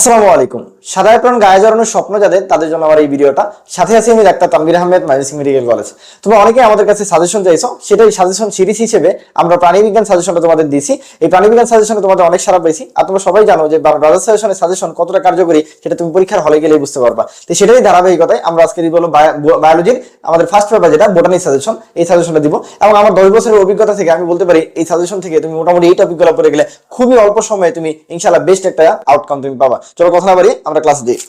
আসসালামু আলাইকুম। সাদা গায়ে জড়ানোর স্বপ্ন যাদের, তাদের জন্য আমার এই ভিডিওটা। সাথে আছি আমি doctor Tanvir Ahmed Mymensingh medical college তোমরা অনেকে আমাদের কাছে সাজেশন চাইছো, সেটাই সাজেশন সিরিজ হিসেবে আমরা প্রাণীবিজ্ঞান সাজেশনটা তোমাদের দিছি। এই প্রাণীবিজ্ঞান সাজেশনে তোমাদের অনেক সারা পেয়েছি। আর তোমরা সবাই জানো যে ব্রাদার সাজেশনের সাজেশন কতটা কার্যকরী, সেটা তুমি পরীক্ষার হলে গেলেই বুঝতে পারবা। তো সেটাই ধারাবাহিকতায় আমরা আজকে দিব বায়োলজির আমাদের ফার্স্ট পেপার যেটা বোটানি সাজেশন এই সাজেশনটা দিব। এবং আমার দশ বছরের অভিজ্ঞতা থেকে আমি বলতে পারি, এই সাজেশন থেকে তুমি মোটামুটি এই টপিকগুলো পড়ে গেলে খুবই অল্প সময়ে তুমি ইনশাল্লাহ বেস্ট একটা আউটকাম তুমি পাবা। চলো কথা না বাড়িয়ে আমরা ক্লাস দিই।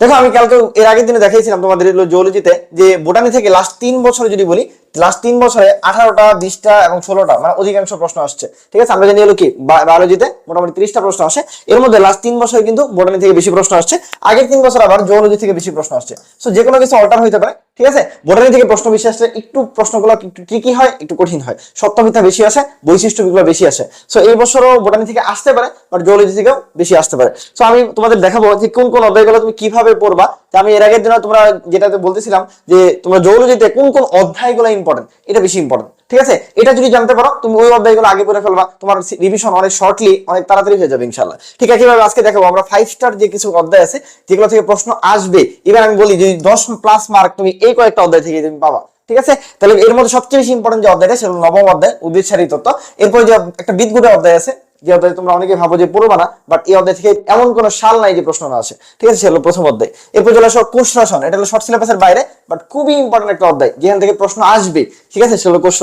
দেখো, আমি কালকে এর আগের দিনে দেখাইছিলাম তোমাদের জিওলজিতে যে বোটানি থেকে লাস্ট তিন বছরে যদি বলি লাস্ট তিন বছরে আঠারোটা, বিশটা এবং ষোলোটা মানে অধিকাংশ প্রশ্ন আসছে। ঠিক আছে, আমরা জানি হলো কি? বায়োলজিতে মোটামুটি ত্রিশটা প্রশ্ন আসে। এর মধ্যে লাস্ট তিন বছরে কিন্তু বোটানি থেকে বেশি প্রশ্ন আসছে। আগের তিন বছর আবার জুওলজি থেকে বেশি প্রশ্ন আসছে। সো যে কোনো কিছু অল্টার হইতে পারে। ঠিক আছে? বোটানি থেকে প্রশ্ন বেশি আসলে একটু প্রশ্নগুলো একটু ট্রিকি হয়? একটু কঠিন হয়। সত্য মিথ্যা বেশি আসে বৈশিষ্ট্যগুলো বেশি আসে। সো এই বছরও বোটানি থেকে আসতে পারে বাট জুওলজি থেকেও বেশি আসতে পারে। সো আমি তোমাদের দেখাবো যে কোন কোন অধ্যায়গুলো তুমি কীভাবে পড়বা। আমি এর আগের দিন তোমরা যেটাতে বলতেছিলাম যে তোমরা জুওলজিতে কোন কোন অধ্যায়গুলো ইম্পর্টেন্ট এটা বেশি ইম্পর্টেন্ট ঠিক আছে? এটা যদি জানতে পারো, তুমি ওই অধ্যায়গুলো আগে পড়ে ফেলবা, তোমার রিভিশন অনেক শর্টলি অনেক তাড়াতাড়ি হয়ে যাবে ইনশাল্লাহ ঠিক আছে এভাবে আজকে দেখাবো, আমরা ফাইভ স্টার যে কিছু অধ্যায় আছে, যেগুলো থেকে প্রশ্ন আসবে, এবার আমি বলি যদি দশ প্লাস মার্ক তুমি এই কয়েকটা অধ্যায় থেকে তুমি পাবা। ঠিক আছে? তাহলে এর মধ্যে সবচেয়ে বেশি ইম্পর্টেন্ট যে অধ্যায়টা, সেটা নবম অধ্যায়, উদ্ভিদ, সারি তত্ত্ব এরপরে যে একটা বিদ্যুতের অধ্যায় আছে যে অধ্যায় তোমরা অনেকে ভাবো যে পড়বা না বাট এই অধ্যায় থেকে এমন কোন সাল নাই যে প্রশ্ন না আসে। ঠিক আছে সেগুলো প্রথম অধ্যায়। এরপর চলে আসো কোষ এটা হলো শর্ট সিলেবাসের বাইরে বাট খুবই ইম্পর্টেন্ট একটা অধ্যায়। যেখান থেকে প্রশ্ন আসবে, ঠিক আছে সেগুলো কোষ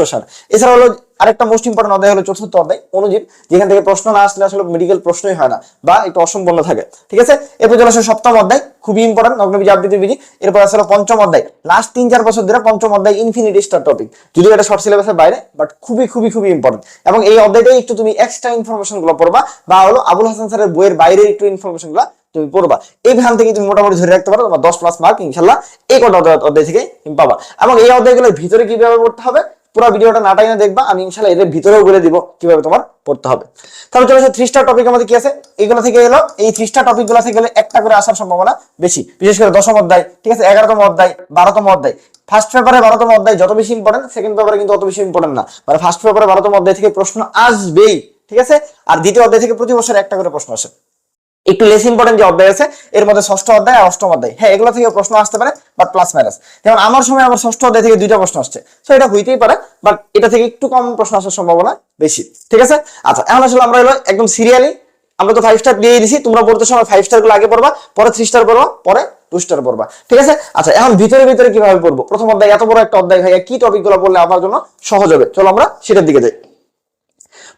এছাড়া হলো আরেকটা মোস্ট ইম্পর্টেন্ট অধ্যায় হলো চতুর্থ অধ্যায়, অনুজীব, যেখান থেকে প্রশ্ন না আসলে আসলে মেডিকেল প্রশ্নই হয় না, বা একটু অসম্পন্ন থাকে, ঠিক আছে? এরপর চলে আসে সপ্তম অধ্যায়, খুবই ইম্পর্টেন্ট নগ্নবীজ আবৃত্তি বিধি, এরপর আসলে পঞ্চম অধ্যায় লাস্ট তিন চার বছর ধরে পঞ্চম অধ্যায় ইনফিনিটি স্টার টপিক যদিও এটা শর্ট সিলেবাসের বাইরে বাট খুবই খুবই খুবই ইম্পর্টেন্ট এবং এই অধ্যায়টাই একটু তুমি এক্সট্রা ইনফরমেশনগুলো পড়বা, বা হলো আবুল হাসান স্যারের বইয়ের বাইরে একটু ইনফরমেশনগুলো তুমি পড়বা, এইখান থেকে তুমি মোটামুটি ধরে রাখতে পারো, তোমার দশ প্লাস মার্ক ইনশাল্লাহ এই কটা অধ্যায় থেকে পাবা, এবং এই অধ্যায়গুলোর ভিতরে কীভাবে পড়তে হবে পুরো ভিডিওটা না টাইনে দেখবা, আমি ইনশাল্লাহ এদের ভিতরেও বলে দিব কীভাবে তোমার পড়তে হবে। তাহলে চলে আসে থ্রি স্টার টপিক আমাদের কি আছে? এগুলো থেকে এলো, এই থ্রি স্টার টপিকগুলো থেকে গেলে একটা করে আসার সম্ভাবনা বেশি। বিশেষ করে দশম অধ্যায়, ঠিক আছে? এগারোতম অধ্যায়, বারোতম অধ্যায়। ফার্স্ট পেপারে বারোতম অধ্যায় যত বেশি ইম্পর্টেন্ট সেকেন্ড পেপারে কিন্তু অত বেশি ইম্পর্টেন্ট না। মানে ফার্স্ট পেপারে বারোতম অধ্যায় থেকে প্রশ্ন আসবেই, ঠিক আছে? আর দ্বিতীয় অধ্যায় থেকে প্রতি বছর একটা করে প্রশ্ন আসে। একটু লেস ইম্পর্টেন্ট যে অধ্যায় আছে, এর মধ্যে ষষ্ঠ অধ্যায় আর অষ্টম অধ্যায়। হ্যাঁ এগুলো থেকে প্রশ্ন আসতে পারে বাট প্লাস মাইনাস যেমন আমার সময় আমার ষষ্ঠ অধ্যায় থেকে দুইটা প্রশ্ন আসছে। তো এটা হইতেই পারে বাট এটা থেকে একটু কম প্রশ্ন আসার সম্ভাবনা বেশি। ঠিক আছে? আচ্ছা এখন আসলে আমরা এলো একদম সিরিয়ালি আমরা তো ফাইভ স্টার দিয়ে দিছি, তোমরা পড়তে সময় ফাইভ স্টারগুলো আগে পড়বা, পরে থ্রি স্টার পড়বা, পরে টু স্টার পড়বা। ঠিক আছে? আচ্ছা এখন ভিতরে ভিতরে কীভাবে পড়ব? প্রথম অধ্যায় এত বড় একটা অধ্যায় ভাইয়া, কি টপিকগুলো পড়লে আমার জন্য সহজ হবে? চলো আমরা সেটার দিকে যাই।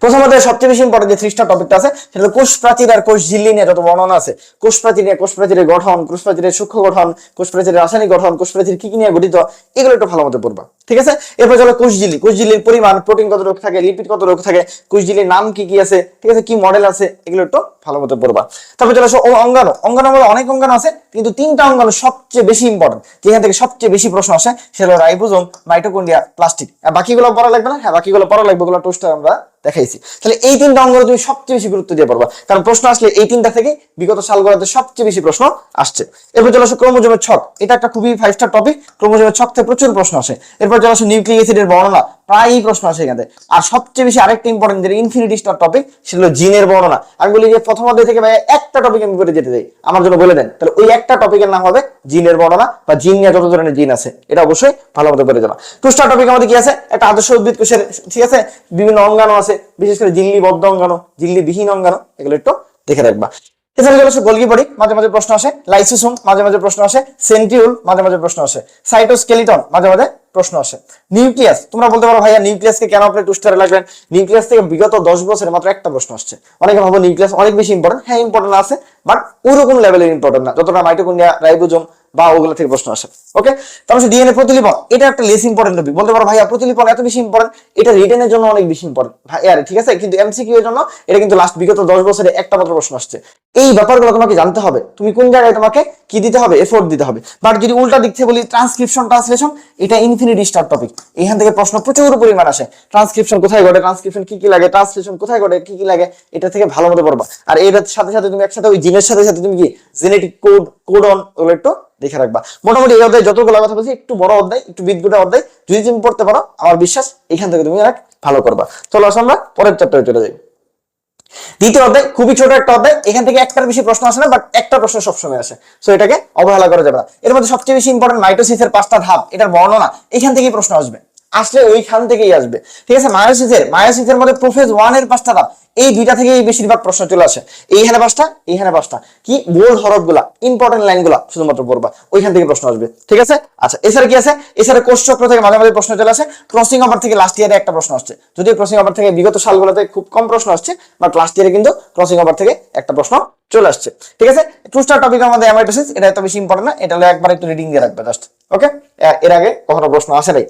প্রথমত সবচেয়ে বেশি ইম্পর্টেন্ট যে ত্রিশটা টপিকটা আছে, সেটা কোষ প্রাচীর আর কোষ ঝিল্লি নিয়ে যত বর্ণনা আছে। কোষ প্রাচীর নিয়ে কোষ প্রাচীরের গঠন কোষ প্রাচীরের সূক্ষ্ম গঠন কোষ প্রাচীরের রাসায়নিক গঠন কোষ প্রাচীর কি কি নিয়ে গঠিত, এগুলো একটু ভালো মতো পড়বা, ঠিক আছে? এরপর চলো কোষ ঝিল্লি। কোষ ঝিল্লির পরিমাণ প্রোটিন কত রোগ থাকে লিপিড কত রোগ থাকে, কোষ ঝিল্লির নাম কি কি আছে, ঠিক আছে? কি মডেল আছে, এগুলো একটু ভালো মতো পড়বা। তারপর চলে অঙ্গাণু। অঙ্গাণু মধ্যে অনেক অঙ্গাণু আছে, কিন্তু তিনটা অঙ্গাণু সবচেয়ে বেশি ইম্পর্টেন্ট যেখান থেকে সবচেয়ে বেশি প্রশ্ন আসে, সেটা হলো রাইবোজোম, মাইটোকন্ড্রিয়া, প্লাস্টিক। আর বাকিগুলো পড়া লাগবে না? হ্যাঁ বাকিগুলো পড়া লাগবে, ওগুলো টোস্টার আমরা দেখাইছি। তাহলে এই তিনটা অঙ্গ তুমি সবচেয়ে বেশি গুরুত্ব দিয়ে পড়বা। কারণ প্রশ্ন আসলে এই তিনটা থেকে বিগত সালগুলোতে সবচেয়ে বেশি প্রশ্ন আসছে। এরপর চলে আসো ক্রোমোজোমের ছক। এটা একটা খুবই ফাইভ স্টার টপিক ক্রোমোজোমের ছক থেকে প্রচুর প্রশ্ন আসে। এরপর চলে আসো নিউক্লিক অ্যাসিডের বর্ণনা, প্রায়ই প্রশ্ন আসে এখানে। আর সবচেয়ে বেশি আরেকটা ইম্পর্টেন্ট যেটা ইনফিনিটি স্টার টপিক সেটা হলো জিনের বর্ণনা। আমি বলি যে প্রথম অধ্যায় থেকে ভাই একটা টপিক আমি করে যেতে চাই। আমার জন্য বলে দেন। তাহলে ওই একটা টপিকের নাম হবে জিনের বর্ণনা বা জিন নিয়ে যত ধরনের জিন আছে। এটা অবশ্যই ভালো মতো করে জানা। টু স্টার টপিক আমাদের কি আছে? একটা আদর্শ উদ্ভিদ কোষের, ঠিক আছে? বিভিন্ন অঙ্গাণু আছে। বিশেষ করে জিল্লি বদ্ধ অঙ্গাণু, জিল্লি বিহীন অঙ্গাণু, এগুলো একটু দেখে রাখবা এছাড়া আসে গোলগি বডি মাঝে মাঝে প্রশ্ন আসে। লাইসোসোম, মাঝে মাঝে প্রশ্ন আসে। সেন্ট্রিউল মাঝে মাঝে প্রশ্ন আসে। সাইটোস্কেলিটন, মাঝে মাঝে প্রশ্ন আসে। নিউক্লিয়াস, তোমরা বলতে পারো ভাইয়া নিউক্লিয়াসকে কেন আপনি টুস্টারে লাগবেন নিউক্লিয়াস থেকে বিগত দশ বছরে মাত্র একটা প্রশ্ন আসছে। অনেকে ভাবো নিউক্লিয়াস অনেক বেশি ইম্পর্টেন্ট হ্যাঁ ইম্পর্টেন্ট আছে বাট ওরকম লেভেলের ইম্পর্টেন্ট না। যতটা মাইটোকন্ড্রিয়া রাইবোজোম বা ওগুলো থেকে প্রশ্ন আসে। ওকে তারপর ডিএনএ প্রতিলিপন, এটা একটা লেস ইম্পর্টেন্ট টপিক বলতে পারো ভাইয়া, প্রতিলিপন এত বেশি ইম্পর্টেন্ট এটা রিটেনের জন্য অনেক বেশি ইম্পর্টেন্ট ভাই, আরে ঠিক আছে, কিন্তু এমসিকিউ এর জন্য এটা কিন্তু লাস্ট বিগত দশ বছরে একটা মাত্র প্রশ্ন আসছে। এই ব্যাপারগুলো তোমাকে জানতে হবে, তুমি কোন জায়গায় তোমাকে কি দিতে হবে এফোর্ট দিতে হবে। বাট যদি উল্টা দিক থেকে বলি ট্রান্সক্রিপশন ট্রান্সলেশন এটা ইনফিনিটি স্টার টপিক এখান থেকে প্রশ্ন প্রচুর পরিমাণ আসে। ট্রান্সক্রিপশন কোথায় ঘটে ট্রান্সক্রিপশন কি কি লাগে ট্রান্সলেশন কোথায় ঘটে, কি কি লাগে, এটা থেকে ভালো মতো পড়বা। আর এর সাথে সাথে তুমি একসাথে ওই জিনের সাথে সাথে তুমি কি জেনেটিক কোড কোডন ওগুলো একটু দেখে রাখবা। মোটামুটি এই অধ্যায় যতগুলো কথা বলছি, একটু বড় অধ্যায়, একটু বিদ্যুটা অধ্যায়, যদি তুমি পড়তে পারো, আমার বিশ্বাস এখান থেকে তুমি অনেক ভালো করবা। চলো আসো আমরা পরের চ্যাপ্টারে চলে যাই। দ্বিতীয় অধ্যায়, খুবই ছোট একটা অধ্যায়, এখান থেকে একটার বেশি প্রশ্ন আসে না বাট একটা প্রশ্ন সবসময় আসে। সো এটাকে অবহেলা করা যাবে না। এর মধ্যে সবচেয়ে বেশি ইম্পর্টেন্ট মাইটোসিসের পাঁচটা ধাপ, এটার বর্ণনা এখান থেকেই প্রশ্ন আসবে। আসলে ওইখান থেকেই আসবে। ঠিক আছে? মায়োসিসের মায়োসিসের মধ্যে প্রোফেজ ওয়ানের পাঁচটা ধাপ। এই দুইটা থেকেই বেশিরভাগ প্রশ্ন চলে আসে। এইখানে পাঁচটা এইখানে পাঁচটা। কি? বোল্ড হরফগুলা ইম্পর্টেন্ট লাইনগুলা শুধুমাত্র পড়বা। ওইখান থেকে প্রশ্ন আসবে। ঠিক আছে? আচ্ছা এছাড়া কি আছে? এছাড়া কোর্স চক্র থেকে মাঝে মাঝে প্রশ্ন চলে আসে। ক্রসিং ওভার থেকে লাস্ট ইয়ারে একটা প্রশ্ন আসছে। যদিও ক্রসিং ওভার থেকে বিগত সালগুলোতে খুব কম প্রশ্ন আসছে বাট লাস্ট ইয়ারে কিন্তু ক্রসিং ওভার থেকে একটা প্রশ্ন চলে আসছে। ঠিক আছে? টু স্টার টপিক আমাদের অ্যামাইটোসিস এটা এত বেশি ইম্পর্টেন্ট না। এটা একবার একটু রিডিং দিয়ে রাখবে জাস্ট ওকে এর আগে কখনো প্রশ্ন আসে নাই।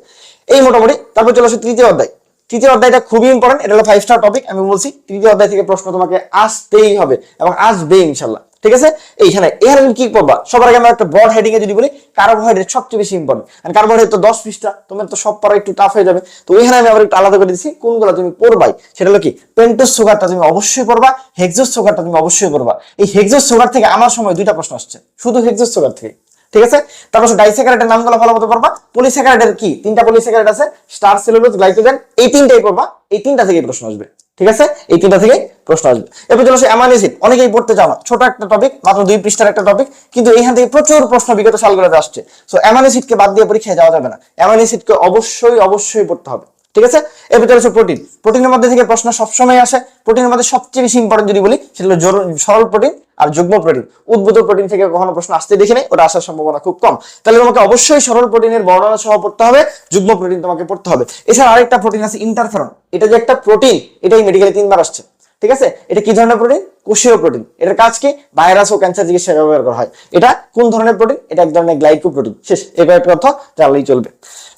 এই মোটামুটি, তারপর চলে আসে তৃতীয় অধ্যায়। তৃতীয় অধ্যায়টা খুবই ইম্পর্টেন্ট এটা হলো ফাইভ স্টার টপিক আমি বলছি তৃতীয় অধ্যায় থেকে প্রশ্ন তোমাকে আসতেই হবে এবং আসবে ইনশাল্লাহ ঠিক আছে? এইখানে তুমি কি করবা? সবার আগে আমরা একটা বড় হেডিং এ যদি বলি কার্বোহাইড্রেট সবচেয়ে বেশি ইম্পর্টেন্ট আর কার্বোহাইড্রেট তো দশ পৃষ্ঠা, তোমার তো সব পড়া একটু টাফ হয়ে যাবে, তো এখানে আমি আবার একটু আলাদা করে দিচ্ছি, কোনগুলো তুমি পড়বাই? সেটা হলো কি পেন্টোস সুগারটা তুমি অবশ্যই পড়বা হেক্সোস সুগারটা তুমি অবশ্যই পড়বা। এই হেক্সোস সুগার থেকে আমার সময় দুইটা প্রশ্ন আসছে, শুধু হেক্সোস সুগার থেকে। ঠিক আছে? তারপর ডাইস্যাকারাইডের নামগুলো ভালো মতো পড়বা পলিস্যাকারাইডের কি? তিনটা পলিস্যাকারাইড আছে, স্টার, সেলুলোজ, গ্লাইকোজেন, এই তিনটাই পড়বা। এই তিনটা থেকে প্রশ্ন আসবে। ঠিক আছে? এই তিনটা থেকে প্রশ্ন আসবে। এরপর চলে অ্যামাইনো অ্যাসিড অনেকেই পড়তে চাও না। ছোট একটা টপিক মাত্র দুই পৃষ্ঠার একটা টপিক কিন্তু এইখান থেকে প্রচুর প্রশ্ন বিগত সালগুলোতে আসছে। সো অ্যামাইনো অ্যাসিডকে বাদ দিয়ে পরীক্ষায় যাওয়া যাবে না। অ্যামাইনো অ্যাসিডকে অবশ্যই অবশ্যই পড়তে হবে। ঠিক আছে? এরপর চলে আসে প্রোটিন প্রোটিনের মধ্যে থেকে প্রশ্ন সবসময় আসে। প্রোটিনের মধ্যে সবচেয়ে বেশি ইম্পর্টেন্ট যদি বলি, সেটা হলো সরল প্রোটিন আর যুগ্ম প্রোটিন উদ্ভূত প্রোটিন থেকে কখনো প্রশ্ন আসতে দেখি নাই, ওটা আসার সম্ভাবনা খুব কম। তাহলে তোমাকে অবশ্যই সরল প্রোটিনের বর্ণনা সহ পড়তে হবে, যুগ্ম প্রোটিন তোমাকে পড়তে হবে। এছাড়া আরেকটা প্রোটিন আছে ইন্টারফেরন এটা যে একটা প্রোটিন এটাই মেডিকেলে তিনবার আসছে। ঠিক আছে? এটা কি ধরনের প্রোটিন কোষীয় প্রোটিন এটার কাজ কি? ভাইরাস ও ক্যান্সার চিকিৎসায় ব্যবহার করা হয়। এটা কোন ধরনের প্রোটিন এটা এক ধরনের গ্লাইকো প্রোটিন শেষ কয়েকটা অর্থ জানলেই চলবে।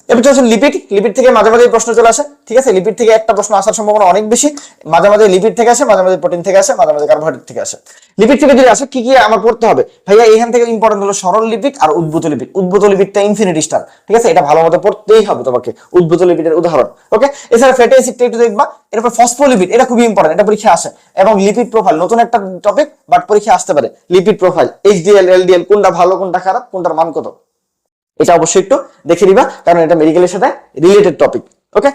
এবার চলছে লিপিড। লিপিড থেকে মাঝে মাঝে প্রশ্ন চলে আসে, ঠিক আছে? লিপিড থেকে একটা প্রশ্ন আসার সম্ভাবনা অনেক বেশি। মাঝে মাঝে লিপিড থেকে আসে, মাঝে মাঝে প্রোটিন থেকে আসে, মাঝে মাঝে কার্বোহাইড্রেট থেকে আসে। লিপিড থেকে যদি আসে, কি কি আমার পড়তে হবে? ভাইয়া, এখান থেকে ইম্পর্টেন্ট হলো সরল লিপিড আর উদ্ভূত লিপিড। উদ্ভূত লিপিডটা ইনফিনিটি স্টার ঠিক আছে? এটা ভালো মতো পড়তেই হবে তোমাকে, উদ্ভূত লিপিডের উদাহরণ ওকে এছাড়া ফ্যাটি অ্যাসিডটা একটু দেখবা, এরপর ফসফোলিপিড এটা খুবই ইম্পর্টেন্ট এটা পরীক্ষা আসে। এবং লিপিড প্রোফাইল নতুন একটা টপিক বাট পরীক্ষা আসতে পারে। লিপিড প্রোফাইল এইচডিএল এলডিএল কোনটা ভালো, কোনটা খারাপ, কোনটার মান কত? এটা অবশ্যই একটু দেখে নিবা, কারণ এটা মেডিকেলের সাথে রিলেটেড টপিক ওকে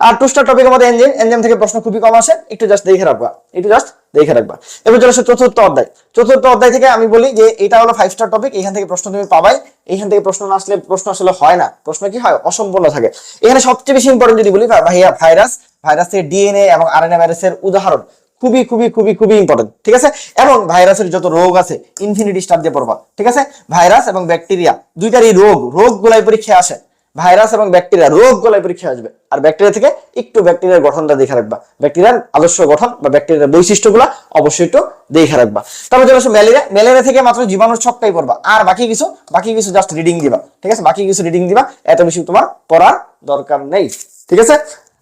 আর টু স্টার টপিক আমাদের এনজিন এনজিন থেকে প্রশ্ন খুবই কম আসে, একটু জাস্ট দেখে রাখবা, একটু জাস্ট দেখে রাখবা। এবার চলে আসে চতুর্থ অধ্যায়। চতুর্থ অধ্যায় থেকে আমি বলি যে এটা হলো ফাইভ স্টার টপিক এখান থেকে প্রশ্ন তুমি পাবাই, এখান থেকে প্রশ্ন না আসলে, প্রশ্ন আসলে হয় না। প্রশ্ন কি হয়? অসম্পূর্ণ থাকে। এখানে সবচেয়ে বেশি ইম্পর্টেন্ট যদি বলি, ভাইয়া, ভাইরাস, ভাইরাসের ডিএনএ এবং আরএনএ ভাইরাসের উদাহরণ। খুবই খুবই খুবই খুবই ইম্পর্টেন্ট ঠিক আছে? এবং ভাইরাসের যত রোগ আছে ইনফিনিটি স্টার দিয়ে পড়বা, ঠিক আছে? ভাইরাস এবং ব্যাকটেরিয়া দুইটারই রোগ রোগ গুলাই আসে। ভাইরাস এবং ব্যাকটেরিয়া রোগ গুলাই পরীক্ষা আসবে। আর ব্যাকটেরিয়া থেকে একটু ব্যাকটেরিয়ার গঠনটা দেখে রাখবা। ব্যাকটেরিয়ার আদর্শ গঠন বা ব্যাকটেরিয়ার বৈশিষ্ট্যগুলো অবশ্যই একটু দেখে রাখবা। তারপর আসো ম্যালেরিয়া ম্যালেরিয়া থেকে মাত্র জীবাণুর ছকটাই পড়বা। আর বাকি কিছু বাকি কিছু জাস্ট রিডিং দিবা, ঠিক আছে? বাকি কিছু রিডিং দিবা, এত বেশি তোমার পড়ার দরকার নেই, ঠিক আছে?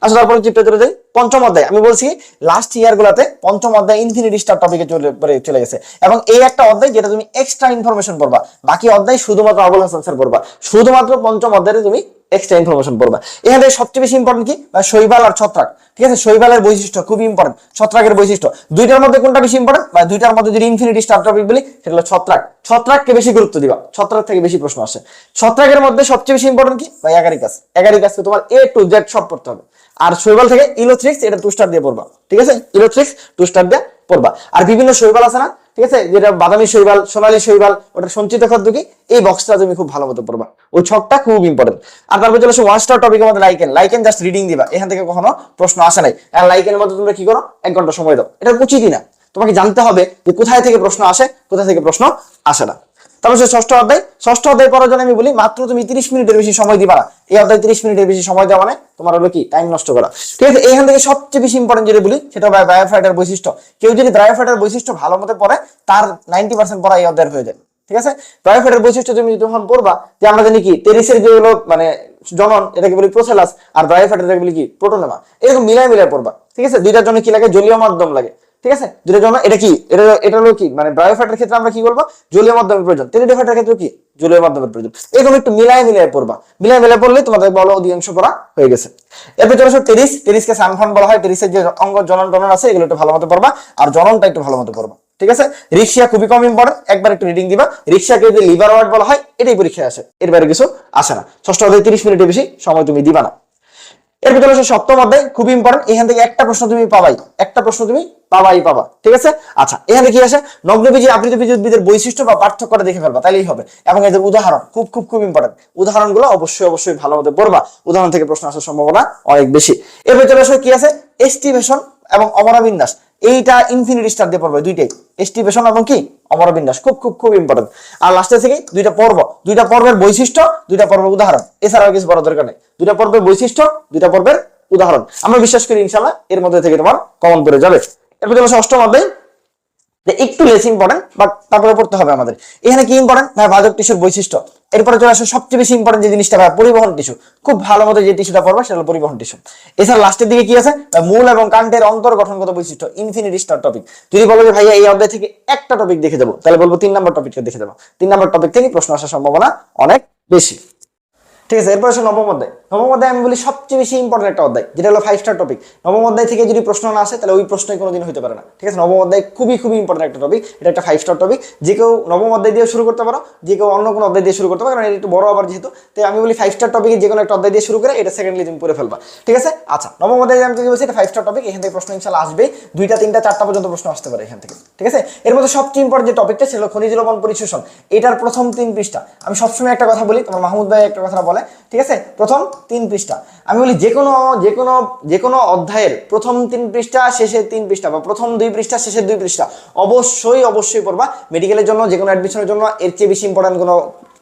আচ্ছা তারপরে চিপটা চলে যাই। পঞ্চম অধ্যায়। আমি বলছি লাস্ট ইয়ার গুলাতে পঞ্চম অধ্যায় ইনফিনিটি স্টার টপিকে চলে চলে গেছে। এবং এই একটা অধ্যায় যেটা তুমি এক্সট্রা ইনফরমেশন পড়বা। বাকি অধ্যায় শুধুমাত্র অবলেন্স আনসার পড়বা। শুধুমাত্র পঞ্চম অধ্যায়ে তুমি এক্সট্রা ইনফরমেশন পড়বা। এখানে সবচেয়ে বেশি ইম্পর্টেন্ট কি? শৈবাল আর ছত্রাক। ঠিক আছে? শৈবালের বৈশিষ্ট্য খুবই ইম্পর্টেন্ট ছত্রাকের বৈশিষ্ট্য। দুইটার মধ্যে কোনটা বেশি ইম্পর্টেন্ট বা দুইটার মধ্যে যদি ইনফিনিটি স্টার টপিক বলি, সেটা হলো ছত্রাক। ছত্রাককে বেশি গুরুত্ব দিবা। ছত্রাক থেকে বেশি প্রশ্ন আসে। ছত্রাকের মধ্যে সবচেয়ে বেশি ইম্পর্টেন্ট কি? বা এগারিকাস এগারিকাসকে তোমার এ টু জেড সব পড়তে হবে। আর শৈবাল থেকে ইলোথ্রিক্স, এটা টু স্টার দিয়ে পড়বা। ঠিক আছে? ইলোথ্রিক্স টু স্টার দিয়ে পড়বা। আর বিভিন্ন শৈবাল আছে না? ঠিক আছে? যেটা বাদামি শৈবাল, সোনালি শৈবাল, ওটা সঞ্চিত খাদ্য কি? এই বক্সটা তুমি খুব ভালো মতো পড়বা। ওই ছকটা খুব ইম্পর্টেন্ট আর তারপর চলে আসে ওয়ান স্টার আমাদের লাইকেন লাইকেন জাস্ট রিডিং দিবা। এখান থেকে কখনো প্রশ্ন আসে নাই। আর লাইকেনের মধ্যে তোমরা কি করো? এক ঘণ্টা সময় দাও। এটা উচিতই না তোমাকে জানতে হবে যে কোথায় থেকে প্রশ্ন আসে কোথায় থেকে প্রশ্ন আসে না। তারপর হচ্ছে ষষ্ঠ অধ্যায় ষষ্ঠ অধ্যায় পড়ার জন্য আমি বলি, মাত্র তুমি তিরিশ মিনিটের বেশি সময় দিবা এই অধ্যায় তিরিশ মিনিটের বেশি সময় দেওয়া মানে তোমার হলো কি? টাইম নষ্ট করা। ঠিক আছে, এখান থেকে সবচেয়ে বেশি ইম্পর্টেন্ট যেটা বলি, সেটা বায়োফাইটার বৈশিষ্ট্য। কেউ যদি বায়োফাইটার বৈশিষ্ট্য ভালো মতো পড়ে, তার নাইনটি পার্সেন্ট পড়া এই অধ্যায়ের হয়ে যায় ঠিক আছে? বায়োফাইটার বৈশিষ্ট্য তুমি যখন পড়বা, যে আমরা জানি কি টেরিসের যে হলো মানে জনন, এটাকে বলি প্রোসেলাস আর বায়োফাইটার বলি কি প্রোটোনেমা এরকম মিলাই মিলাই পড়বা। ঠিক আছে? দুইটার জন্য কি লাগে? জলীয় মাধ্যম লাগে। ঠিক আছে? দুটোর জন্য এটা কি? এটা এটা হলো কি? মানে বায়োফাইটার ক্ষেত্রে আমরা কি বলব? জলীয় মাধ্যমের প্রয়োজন। টেরিডোফাইটার ক্ষেত্রে কি? জলীয় মাধ্যমের প্রয়োজন। এরকম একটু মিলাই মিলাই পড়বা। মিলাই মিলাই পড়লে তোমাদের বলো অধিকাংশ পড়া হয়ে গেছে। এরপর চলে আসো টেরিস টেরিসকে সানফন বলা হয়। টেরিসের যে অঙ্গ জনন টনন আছে, এগুলো একটু ভালো মতো পড়বা। আর জননটা একটু ভালো মতো পড়বা। ঠিক আছে? রিক্সা খুবই কম ইম্পর্টেন্ট একবার একটু রিডিং দিবা। রিক্সাকে যদি লিভার ওয়ার্ড বলা হয়, এটাই পরীক্ষায় আসে। এর বাইরে কিছু আসে না। ষষ্ঠ অধ্যায় তিরিশ মিনিটের বেশি সময় তুমি দিবা না। এরপর ভিতরে আসো সপ্তম অধ্যায়, খুব ইম্পর্টেন্ট এখান থেকে একটা প্রশ্ন তুমি পাবাই। একটা প্রশ্ন তুমি পাবাই পাবা, ঠিক আছে? আচ্ছা এখানে কি আসে? নগ্নবীজি আবৃত উদ্ভিদের বৈশিষ্ট্য বা পার্থক্যটা দেখে ফেলবা, তাইলেই হবে। এবং এদের উদাহরণ, খুব খুব খুব ইম্পর্টেন্ট উদাহরণগুলো অবশ্যই অবশ্যই ভালো মতো পড়বা। উদাহরণ থেকে প্রশ্ন আসার সম্ভাবনা অনেক বেশি। এর ভিতরে আসো কি আছে? এস্টিমেশন এবং অমরাবিন্যাস। এইটা ইনফিনিটি স্টার দিয়ে পড়বে দুইটাই। এস্টিভেশন এবং কি? অমরবিন্যাস খুব খুব খুব ইম্পর্টেন্ট আর লাস্টে থেকে দুইটা পর্ব। দুইটা পর্বের বৈশিষ্ট্য, দুইটা পর্বের উদাহরণ। এছাড়া কিছু বড় দরকার নেই। দুইটা পর্বের বৈশিষ্ট্য, দুইটা পর্বের উদাহরণ। আমরা বিশ্বাস করি ইনশাল্লাহ এর মধ্যে থেকে তোমার কমন করে যাবে। এরপর চলে অষ্টম অধ্যায় একটু লেস ইম্পর্টেন্ট বাট তারপরে পড়তে হবে আমাদের। এখানে কি ইম্পর্টেন্ট ভাই বাজক টিস্যুর বৈশিষ্ট্য। এরপরে চলে আসো, সবচেয়ে বেশি ইম্পর্টেন্ট যে জিনিসটা ভাই, পরিবহন টিস্যু খুব ভালো মতো যে টিস্যুটা পড়বে, সেটা হলো পরিবহন টিস্যু এছাড়া লাস্টের দিকে কি আছে? মূল এবং কান্টের অন্তর গঠনগত বৈশিষ্ট্য ইনফিনিটি স্টার টপিক যদি বলো যে ভাইয়া এই অধ্যায় থেকে একটা টপিক দেখে যাব, তাহলে বলব তিন নম্বর টপিকটা দেখে যাব। তিন নম্বর টপিক থেকে প্রশ্ন আসার সম্ভাবনা অনেক বেশি। ঠিক আছে, এরপর আসে নবম অধ্যায়। নবম অধ্যায় আমি বলি সবচেয়ে বেশি ইম্পর্টেন্ট একটা অধ্যায়, যেটা হলো ফাইভ স্টার টপিক নবম অধ্যায় থেকে যদি প্রশ্ন না আসে, তাহলে ওই প্রশ্নই কোনোদিন হতে পারে না। ঠিক আছে? নবম অধ্যায় খুবই খুবই ইম্পর্টেন্ট একটা টপিক এটা একটা ফাইভ স্টার টপিক যে কেউ নবম অধ্যায় দিয়ে শুরু করতে পারো, যে কেউ অন্য কোনো অধ্যায় দিয়ে শুরু করতে পারো, কারণ এটা একটু বড় আবার যেহেতু। তাই আমি বলি ফাইভ স্টার টপিকে যে কোনো একটা অধ্যায় দিয়ে শুরু করে এটা সেকেন্ডলি তুমি পড়ে ফেলবা। ঠিক আছে? আচ্ছা নবম অধ্যায় আমি বলছি, এটা ফাইভ স্টার টপিক এখান থেকে প্রশ্ন ইনশাল্লাহ আসবে দুইটা, তিনটা, চারটা পর্যন্ত প্রশ্ন আসতে পারে এখান থেকে। ঠিক আছে? এর মধ্যে সবচেয়ে ইম্পর্টেন্ট যে টপিকটা ছিল খনিজ লবণ পরিশোষণ। এটার প্রথম তিন পৃষ্ঠা। আমি সবসময় একটা কথা বলি, তোমার মাহমুদ ভাই একটা কথা বলে। ঠিক আছে? প্রথম তিন পৃষ্ঠা। আমি বলি যে কোনো যে কোনো যে কোনো অধ্যায়ের প্রথম তিন পৃষ্ঠা শেষের তিন পৃষ্ঠা বা প্রথম দুই পৃষ্ঠা শেষের দুই পৃষ্ঠা অবশ্যই অবশ্যই পড়বা। মেডিকেলের জন্য, যে কোনো অ্যাডমিশনের জন্য এর চেয়ে বেশি ইম্পর্টেন্ট কোনো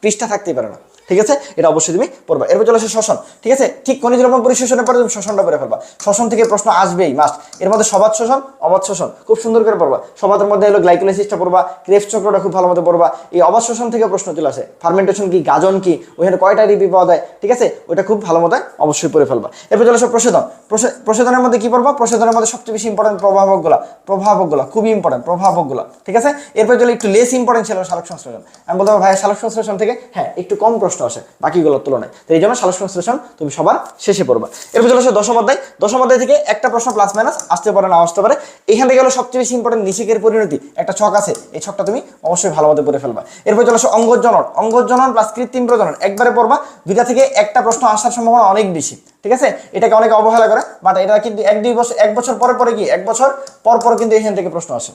পৃষ্ঠা থাকতেই পারে না। ঠিক আছে? এটা অবশ্যই তুমি পড়বা। এরপর চলে আসে শ্বসন। ঠিক আছে? ঠিক খনিজ লবণ পরিশোষণের পরে তুমি শ্বসনটা পড়ে ফেলবা শ্বসন থেকে প্রশ্ন আসবেই মাস্ট এর মধ্যে সবাদ শোষণ অবাধ শোষণ খুব সুন্দর করে পড়বা। সবাদের মধ্যে হলো গ্লাইকোলাইসিসটা পড়বা ক্রেফ চক্রটা খুব ভালো মতো পড়বা। এই অবাধ শোষণ থেকে প্রশ্ন চলে আসে ফার্মেন্টেশন কি, গাজন কি, ওইখানে কয়টা রিপি পাওয়া যায়, ঠিক আছে? ওইটা খুব ভালো মতো অবশ্যই পড়ে ফেলবা। এরপর চলে আসে প্রশোধন। প্রশে- প্রশোধনের মধ্যে কি পড়বা? প্রশোধনের মধ্যে সবচেয়ে বেশি ইম্পর্টেন্ট প্রভাবকগুলো প্রভাবকগুলো খুবই ইম্পর্টেন্ট প্রভাবকগুলো, ঠিক আছে? এরপর চলে একটু লেস ইম্পর্টেন্ট ছিল সালোক সংশ্লেষণ। আমি বলতে ভাই সালোক সংশ্লেষণ থেকে হ্যাঁ একটু কম প্রশ্ন। আসে, বাকিগুলোর তুলনায়। তো এই জন্য সালোক সংশ্লেষণ তুমি সবার শেষে পড়বা। এরপর চলে আসে দশম অধ্যায়। দশম অধ্যায় থেকে একটা প্রশ্ন প্লাস মাইনাস আসতে পারে না, আসতে পারে। এখান থেকে হলো সবচেয়ে বেশি ইম্পর্টেন্ট নিষেকের পরিণতি। একটা ছক আছে, এই ছকটা তুমি অবশ্যই ভালো মতো পড়ে ফেলবা। এরপর চলে আসো অঙ্গজনন অঙ্গজনন প্লাস কৃত্রিম প্রজনন। একবারে পড়বা, দুইটা থেকে একটা প্রশ্ন আসার সম্ভাবনা অনেক বেশি, ঠিক আছে? এটাকে অনেকে অবহেলা করে বাট এটা কিন্তু এক, দুই বছর, এক বছর পরে পরে কি? এক বছর পর পর কিন্তু এখান থেকে প্রশ্ন আসে।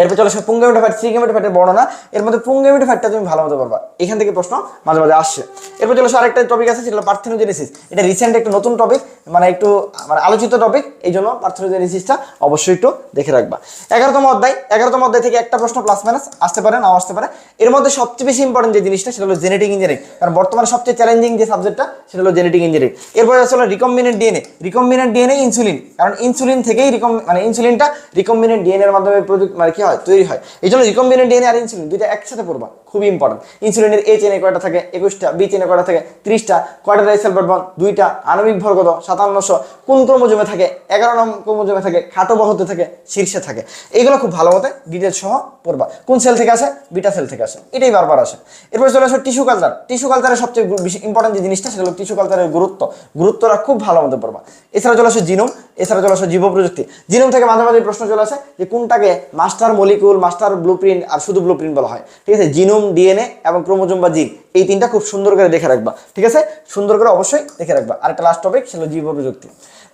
এরপর চলে আসে পুঙ্গামিটো ফ্যাট সিগামিটো ফ্যাটের বর্ণনা। এর মধ্যে পুঙ্গামিটো ফ্যাটটা তুমি ভালো মতো পারবা এখান থেকে প্রশ্ন মাঝে মাঝে আসছে। এরপর চলে আসে আরেকটা টপিক আছে, সেটা পার্থেনোজেনেসিস এটা রিসেন্ট একটা নতুন টপিক মানে একটু মানে আলোচিত টপিক এই জন্য পার্থেনোজেনেসিসটা অবশ্যই একটু দেখে রাখবা। এগারোতম অধ্যায় এগারোতম অধ্যায় থেকে একটা প্রশ্ন প্লাস মাইনাস আসতে পারে, নাও আসতে পারে। এর মধ্যে সবচেয়ে বেশি ইম্পর্টেন্ট যে জিনিসটা, সেটা হলো জেনেটিক ইঞ্জিনিয়ারিং কারণ বর্তমানে সবচেয়ে চ্যালেঞ্জিং যে সাবজেক্টটা সেটা হলো জেনেটিক ইঞ্জিনিয়ারিং এরপরে আসলে recombinant DNA recombinant DNA insulin কারণ ইনসুলিন থেকেই রিকম মানে ইনসুলিনটা রিকম্বিনেন্ট ডিএনএ এর মাধ্যমে মানে কি হয় তৈরি হয়। এই জন্য রিকম্বিনেন্ট ডিএনএ আর ইনসুলিন দুইটা একসাথে পড়বা। খুবই ইম্পর্টেন্ট ইনসুলিনের এ চেনে কয়টা থাকে? একুশটা বি চেনে কয়টা থাকে? ত্রিশটা, কয়টা রাইসেল বর্ধন দুইটা, আণবিক ভর কত সাতান্নশো। কোন ক্রোমোজোমে থাকে? এগারো নম ক্রোমোজোমে থাকে খাটো বাহুতে থাকে, শীর্ষে থাকে। এগুলো খুব ভালো মতো ডিটেল সহ পড়বা। কোন সেল থেকে আসে? বিটা সেল থেকে আসে। এটাই বারবার আসে। এরপর চলে আসে টিস্যু কালচার টিস্যু কালচারের সবচেয়ে বেশি ইম্পর্টেন্ট যে জিনিসটা, সেটা হলো টিস্যু কালচারের গুরুত্ব। গুরুত্বটা খুব ভালো মতো পড়বা। এছাড়া চলে আসে জিনোম এছাড়া চলে আসে জীব প্রযুক্তি জিনোম থেকে মাঝে মাঝে প্রশ্ন চলে আসে যে কোনটাকে মাস্টার মলিকুল মাস্টার ব্লুপ্রিন্ট আর শুধু ব্লুপ্রিন্ট বলা হয়। ঠিক আছে? জিনোম ডিএনএ এবং ক্রোমোজোম বা জিন, এই তিনটা খুব সুন্দর করে দেখে রাখবা, ঠিক আছে? সুন্দর করে অবশ্যই দেখে রাখবা। আর একটা লাস্ট টপিক সেটা জীব প্রযুক্তি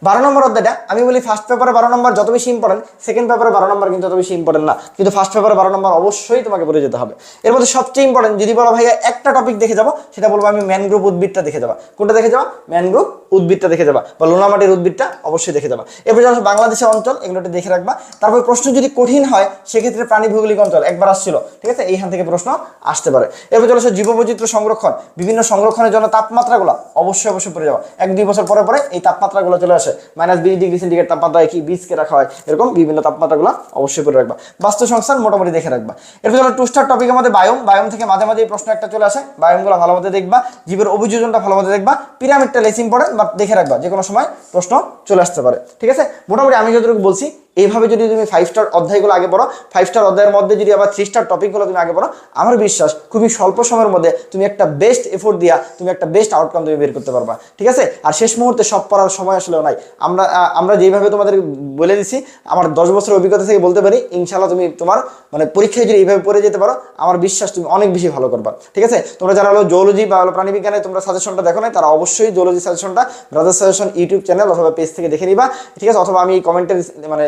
বারো নম্বর অধ্যায়টা, আমি বলি ফার্স্ট পেপারে বারো নম্বর যত বেশি ইম্পর্টেন্ট সেকেন্ড পেপারে বারো নম্বর কিন্তু তত বেশি ইম্পর্টেন্ট না। কিন্তু ফার্স্ট পেপারে বারো নম্বর অবশ্যই তোমাকে পড়ে যেতে হবে। এর মধ্যে সবচেয়ে ইম্পর্টেন্ট যদি বলো ভাইয়া একটা টপিক দেখে যাব, সেটা বলব আমি ম্যানগ্রুপ উদ্ভিদটা দেখে যাবা। কোনটা দেখে যাবা? ম্যানগ্রুপ উদ্ভিদটা দেখে যাবা। বা লোনামাটির উদ্ভিদটা অবশ্যই দেখে যাবা। এরপর যখন বাংলাদেশের অঞ্চল এগুলোটা দেখে রাখবা। তারপর প্রশ্ন যদি কঠিন হয়, সেক্ষেত্রে প্রাণী ভৌগোলিক অঞ্চল একবার আসছিল। ঠিক আছে? এইখান থেকে প্রশ্ন আসতে পারে। এরপর চলে জীববৈচিত্র্য সংরক্ষণ। বিভিন্ন সংরক্ষণের জন্য তাপমাত্রাগুলো অবশ্যই অবশ্যই পড়ে যাওয়া এক দুই বছর পরে পরে এই তাপমাত্রাগুলো চলে আসে। মাইনাস বিশ ডিগ্রি সেন্টিগ্রেড তাপমাত্রায় কি বীজকে রাখা হয়, এরকম বিভিন্ন তাপমাত্রাগুলো অবশ্যই করে রাখবা। বাস্তু সংস্থান মোটামুটি দেখে রাখবা। এরপর চলো টু স্টার টপিকের মধ্যে বায়ুম বায়ুম থেকে মাঝে মাঝে এই প্রশ্ন একটা চলে আসে। বায়ুমগুলো ভালো মতো দেখবা, জীবের অভিযোজনটা ভালো মতো দেখবা পিরামিডটা লেস ইম্পর্টেন্ট বা দেখে রাখবা যে কোনো সময় প্রশ্ন চলে আসতে পারে। ঠিক আছে? মোটামুটি আমি যতটুকু বলছি এইভাবে যদি তুমি ফাইভ স্টার অধ্যায়গুলো আগে পড়ো ফাইভ স্টার অধ্যায়ের মধ্যে যদি আবার থ্রি স্টার টপিকগুলো তুমি আগে পড়ো, আমার বিশ্বাস খুবই স্বল্প সময়ের মধ্যে তুমি একটা বেস্ট এফোর্ট দিয়া তুমি একটা বেস্ট আউটকাম তুমি বের করতে পারবা। ঠিক আছে? আর শেষ মুহূর্তে সব পড়ার সময় আসলেও নাই। আমরা আমরা যেইভাবে তোমাদের বলে দিছি, আমার দশ বছরের অভিজ্ঞতা থেকে বলতে পারি ইনশাল্লাহ তুমি তোমার মানে পরীক্ষায় যদি এইভাবে পড়ে যেতে পারো, আমার বিশ্বাস তুমি অনেক বেশি ভালো করবা। ঠিক আছে? তোমরা যারা হলো জুওলজি বা হলো প্রাণীবিজ্ঞানে তোমরা সাজেশনটা দেখো না তারা অবশ্যই জুওলজি সাজেশনটা ব্রাদার সাজেশন ইউটিউব চ্যানেল অথবা পেজ থেকে দেখে নিবা। ঠিক আছে? অথবা আমি কমেন্টের মানে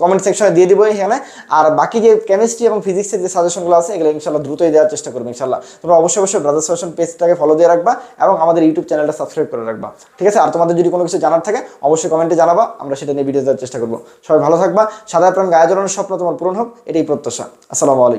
কমেন্ট সেকশনে দিয়ে দিব এখানে। আর বাকি যে কেমিস্ট্রি এবং ফিজিক্সের যে সাজেশনগুলো আছে, এগুলো ইনশাল্লাহ দ্রুতই দেওয়ার চেষ্টা করব ইনশাল্লাহ তোমরা অবশ্যই অবশ্যই ব্রাদার্স ফ্যাশন পেজটাকে ফলো দিয়ে রাখবা এবং আমাদের ইউটিউব চ্যানেলটা সাবস্ক্রাইব করে রাখবা। ঠিক আছে? আর তোমাদের যদি কোনো কিছু জানার থাকে, অবশ্যই কমেন্টে জানাবা, আমরা সেটা নিয়ে ভিডিও দেওয়ার চেষ্টা করব। সবাই ভালো থাকবা, সাদা প্রাণ গায়ে জড়ানোর স্বপ্ন তোমার পূরণ হোক, এটাই প্রত্যাশা। আসসালামু আলাইকুম।